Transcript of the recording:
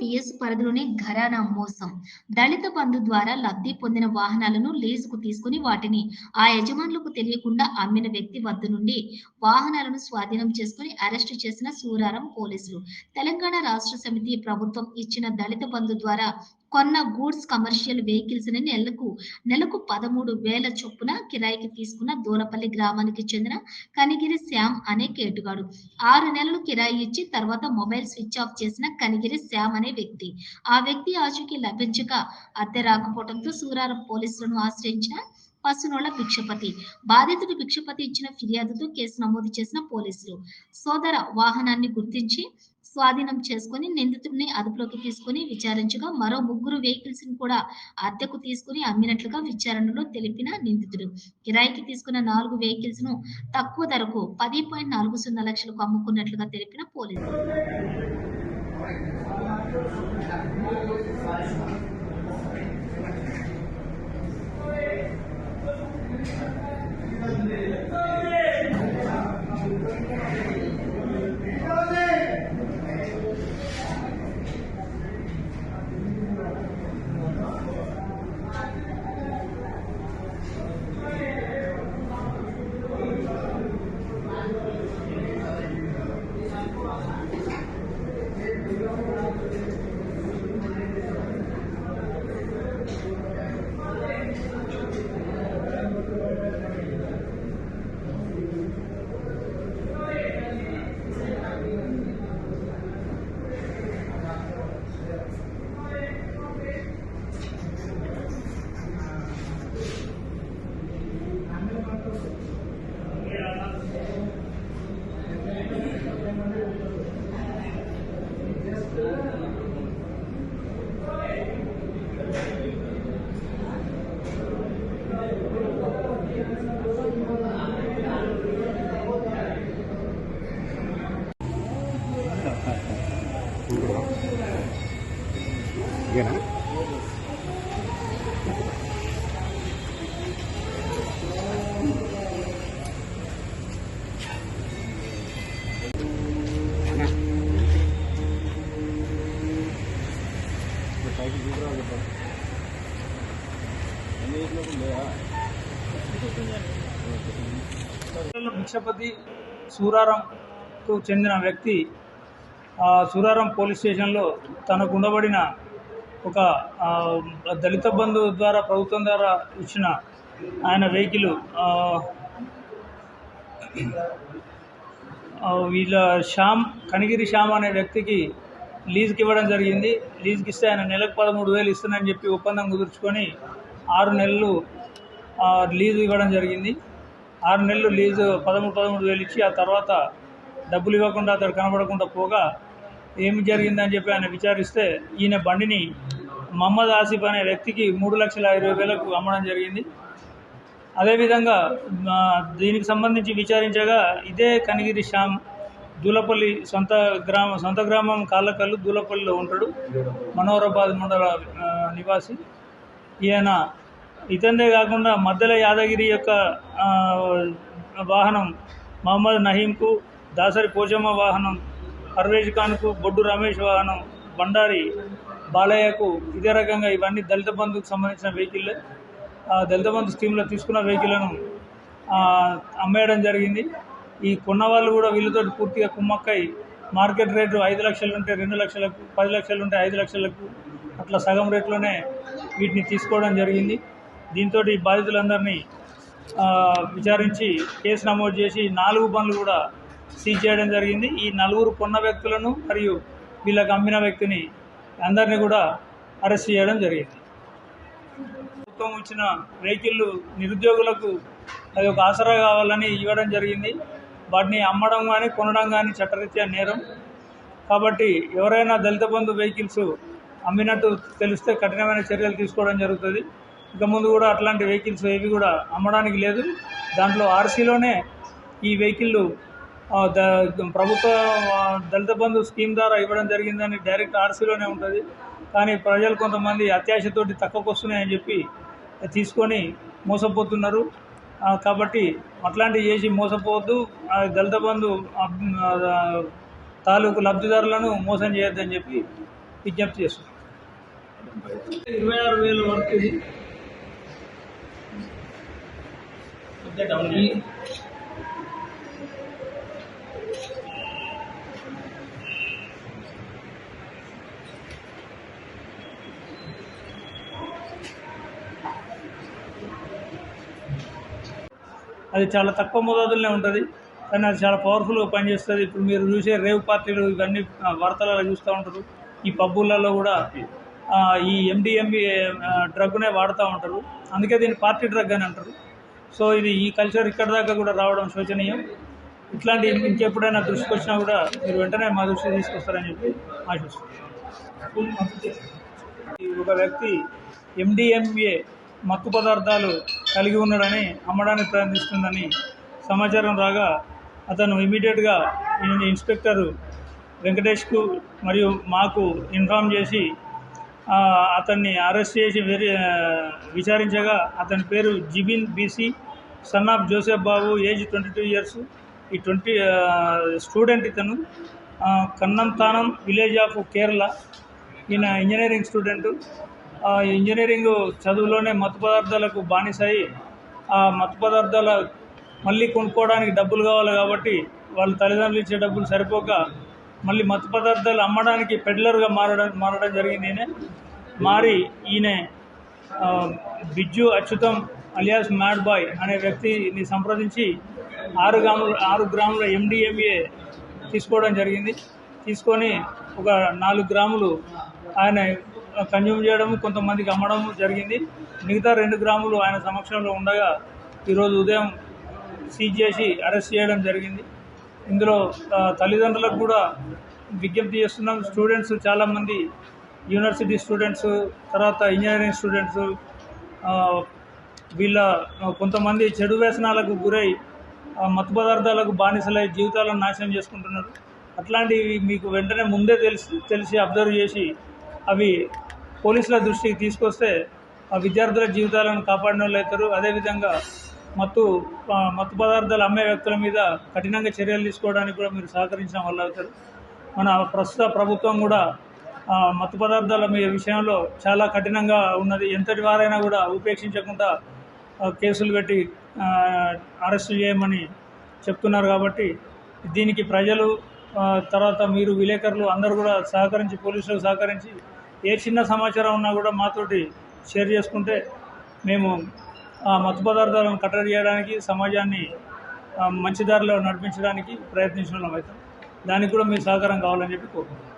PS పరిధిలోని ఘరానా మోసం. దళిత బంధు ద్వారా లబ్ధి పొందిన వాహనాలను లీజుకు తీసుకుని వాటిని ఆ యజమానులకు తెలియకుండా అమ్మిన వ్యక్తి వద్ద నుండి వాహనాలను స్వాధీనం చేసుకుని అరెస్టు చేసిన సూరారం పోలీసులు. తెలంగాణ రాష్ట్ర సమితి ప్రభుత్వం ఇచ్చిన దళిత బంధు ద్వారా కొన్న గూడ్స్ కమర్షియల్ వెహికల్స్ని నెలకు నెలకు పదమూడు వేల చొప్పున కిరాయికి తీసుకున్న దూరపల్లి గ్రామానికి చెందిన కనిగిరి శ్యామ్ అనే కేటుగాడు. ఆరు నెలలు కిరాయి ఇచ్చి తర్వాత మొబైల్ స్విచ్ ఆఫ్ చేసిన కనిగిరి శ్యామ్ అనే వ్యక్తి. ఆ వ్యక్తి ఆచూకీ లభించక అద్దె రాకపోవడంతో సూరారం పోలీసులను ఆశ్రయించిన పసునోళ్ళ భిక్షపతి. బాధితుడు భిక్షపతి ఇచ్చిన ఫిర్యాదుతో కేసు నమోదు చేసిన పోలీసులు. సోదర వాహనాన్ని గుర్తించి స్వాధీనం చేసుకుని నిందితుడిని అదుపులోకి తీసుకుని విచారించగా మరో ముగ్గురు వెహికల్స్ని కూడా అద్దెకు తీసుకుని అమ్మినట్లుగా విచారణలో తెలిపిన నిందితుడు. కిరాయికి తీసుకున్న నాలుగు వెహికల్స్ను తక్కువ ధరకు పది పాయింట్ నాలుగు సున్నా లక్షలకు అమ్ముకున్నట్లుగా తెలిపిన పోలీసులు. ఓకేనా? భిక్షపతి సూరారంకు చెందిన వ్యక్తి ఆ సూరారం పోలీస్ స్టేషన్లో తనకు ఉండబడిన ఒక దళిత బంధు ద్వారా ప్రభుత్వం ద్వారా ఇచ్చిన ఆయన వెహికల్ వీళ్ళ శ్యామ్ కనిగిరి శ్యామ్ అనే వ్యక్తికి లీజుకి ఇవ్వడం జరిగింది. లీజుకి ఇస్తే ఆయన నెలకు పదమూడు వేలు ఇస్తానని చెప్పి ఒప్పందం కుదుర్చుకొని ఆరు నెలలు లీజు ఇవ్వడం జరిగింది. ఆరు నెలలు లీజు పదమూడు పదమూడు వేలు ఇచ్చి ఆ తర్వాత డబ్బులు ఇవ్వకుండా అతడు కనబడకుండా పోగా ఏమి జరిగిందని చెప్పి ఆయన విచారిస్తే ఈయన బండిని మహమ్మద్ ఆసిఫ్ అనే వ్యక్తికి మూడు లక్షల ఇరవై వేలకు అమ్మడం జరిగింది. అదేవిధంగా దీనికి సంబంధించి విచారించగా ఇదే కనిగిరి శ్యామ్ దూలపల్లి సొంత గ్రామ సొంత గ్రామం కాళ్ళకల్లు దూలపల్లిలో ఉంటాడు. మనోహరాబాద్ మండల నివాసి. ఈయన ఇతందే కాకుండా మధ్యల యాదగిరి యొక్క వాహనం మహమ్మద్ నహీంకు దాసరి పోచమ్మ వాహనం పర్వేజ్ ఖాన్కు బొడ్డు రమేష్ వాహనం బండారి బాలయ్యకు ఇదే రకంగా ఇవన్నీ దళిత బంధుకు సంబంధించిన వెహికల్ దళిత బంధు స్కీమ్లో తీసుకున్న వెహికల్ను అమ్మేయడం జరిగింది. ఈ కొన్న వాళ్ళు కూడా వీళ్ళతో పూర్తిగా కుమ్మక్కై మార్కెట్ రేటు ఐదు లక్షలు ఉంటే రెండు లక్షలకు పది లక్షలు ఉంటే ఐదు లక్షలకు అట్లా సగం రేట్లోనే వీటిని తీసుకోవడం జరిగింది. దీంతో ఈ బాధితులందరినీ విచారించి కేసు నమోదు చేసి నాలుగు బండ్లు కూడా సీజ్ చేయడం జరిగింది. ఈ నలుగురు కొన్న వ్యక్తులను మరియు వీళ్ళకి అమ్మిన వ్యక్తిని అందరినీ కూడా అరెస్ట్ చేయడం జరిగింది. ప్రభుత్వం ఇచ్చిన వెహికల్లు నిరుద్యోగులకు అది ఒక ఆసరా కావాలని ఇవ్వడం జరిగింది. వాటిని అమ్మడం కానీ కొనడం కానీ చట్టరీత్యా నేరం. కాబట్టి ఎవరైనా దళిత బంధు వెహికల్స్ అమ్మినట్టు తెలిస్తే కఠినమైన చర్యలు తీసుకోవడం జరుగుతుంది. ఇక ముందు కూడా అట్లాంటి వెహికల్స్ ఏవి కూడా అమ్మడానికి లేదు. దాంట్లో ఆర్సీలోనే ఈ వెహికల్ ప్రభుత్వ దళిత బంధు స్కీమ్ ద్వారా ఇవ్వడం జరిగిందని డైరెక్ట్ ఆర్సీలోనే ఉంటుంది. కానీ ప్రజలు కొంతమంది అత్యాశతోటి తక్కువకు వస్తున్నాయని చెప్పి తీసుకొని మోసపోతున్నారు. ఆ, కాబట్టి అట్లాంటివి చేసి మోసపోవద్దు. ఆ, దళిత బంధు తాలూకు లబ్ధిదారులను మోసం చేయొద్దని చెప్పి విజ్ఞప్తి చేస్తున్నాం ఇరవై ఆరు వేల వరకు ఇది. అది చాలా తక్కువ మోతాదులోనే ఉంటుంది. కానీ అది చాలా పవర్ఫుల్గా పనిచేస్తుంది. ఇప్పుడు మీరు చూసే రేవ్ పార్టీలు ఇవన్నీ వార్తలలో చూస్తూ ఉంటారు. ఈ పబ్బులలో కూడా ఈ ఎండిఎంబి డ్రగ్నే వాడుతూ ఉంటారు. అందుకే దీన్ని పార్టీ డ్రగ్ అని అంటారు. సో ఇది ఈ కల్చర్ ఇక్కడ దాకా కూడా రావడం శోచనీయం. ఇట్లాంటి ఇంకెప్పుడైనా దృష్టికి వచ్చినా కూడా మీరు వెంటనే మా దృష్టి తీసుకొస్తారని చెప్పి ఆశిస్తున్నాను ఒక వ్యక్తి ఎండిఎంఏ మత్తు పదార్థాలు కలిగి ఉన్నాడని అమ్మడానికి ప్రయత్నిస్తుందని సమాచారం రాగా అతను ఇమీడియట్గా ఇన్స్పెక్టరు వెంకటేష్కు మరియు మాకు ఇన్ఫామ్ చేసి అతన్ని అరెస్ట్ చేసి విచారించగా అతని పేరు Jibin BC son of Joseph Babu age twenty two years. ఈ ట్వంటీ స్టూడెంట్ ఇతను కన్నంతానం విలేజ్ ఆఫ్ కేరళ. ఈయన ఇంజనీరింగ్ స్టూడెంటు. ఇంజనీరింగ్ చదువులోనే మత్తు పదార్థాలకు బానిసాయి ఆ మత్తు పదార్థాల మళ్ళీ కొనుక్కోవడానికి డబ్బులు కావాలి కాబట్టి వాళ్ళ తల్లిదండ్రులు ఇచ్చే డబ్బులు సరిపోక మళ్ళీ మత్తు పదార్థాలు అమ్మడానికి పెడ్లర్గా మారడం మారడం జరిగింది ఈయన. మారి ఈయన Biju Achyutham alias mad boy అనే వ్యక్తిని సంప్రదించి ఆరు గ్రాముల ఆరు గ్రాముల ఎండిఎంఏ తీసుకోవడం జరిగింది. తీసుకొని ఒక నాలుగు గ్రాములు ఆయన కన్జ్యూమ్ చేయడం కొంతమందికి అమ్మడం జరిగింది. మిగతా రెండు గ్రాములు ఆయన సమక్షంలో ఉండగా ఈరోజు ఉదయం సీజ్ చేసి అరెస్ట్ చేయడం జరిగింది. ఇందులో తల్లిదండ్రులకు కూడా విజ్ఞప్తి చేస్తున్నాం. స్టూడెంట్స్ చాలామంది యూనివర్సిటీ స్టూడెంట్స్ తర్వాత ఇంజనీరింగ్ స్టూడెంట్స్ వీళ్ళ కొంతమంది చెడు వ్యసనాలకు గురై మత్తు పదార్థాలకు బానిసలై జీవితాలను నాశనం చేసుకుంటున్నారు. అట్లాంటివి మీకు వెంటనే ముందే తెలిసి తెలిసి అబ్జర్వ్ చేసి అవి పోలీసుల దృష్టికి తీసుకొస్తే ఆ విద్యార్థుల జీవితాలను కాపాడిన వాళ్ళు అవుతారు. అదేవిధంగా మత్తు మత్తు పదార్థాలు అమ్మే వ్యక్తుల మీద కఠినంగా చర్యలు తీసుకోవడానికి కూడా మీరు సహకరించడం వల్ల అవుతారు. మన ప్రస్తుత ప్రభుత్వం కూడా ఆ, మత్తు పదార్థాల మీ విషయంలో చాలా కఠినంగా ఉన్నది. ఎంతటి వారైనా కూడా ఉపేక్షించకుండా కేసులు పెట్టి అరెస్టు అరెస్ట్ చేయమని చెప్తున్నారు కాబట్టి దీనికి ప్రజలు తర్వాత మీరు విలేకరులు అందరూ కూడా సహకరించి పోలీసులకు సహకరించి ఏ చిన్న సమాచారం ఉన్నా కూడా మాతోటి షేర్ చేసుకుంటే మేము ఆ మత్తు పదార్థాలను కట్టడి చేయడానికి సమాజాన్ని మంచి దారిలో నడిపించడానికి ప్రయత్నించడం అవుతాం. దానికి కూడా మీ సహకారం కావాలని చెప్పి కోరుకుంటున్నాం.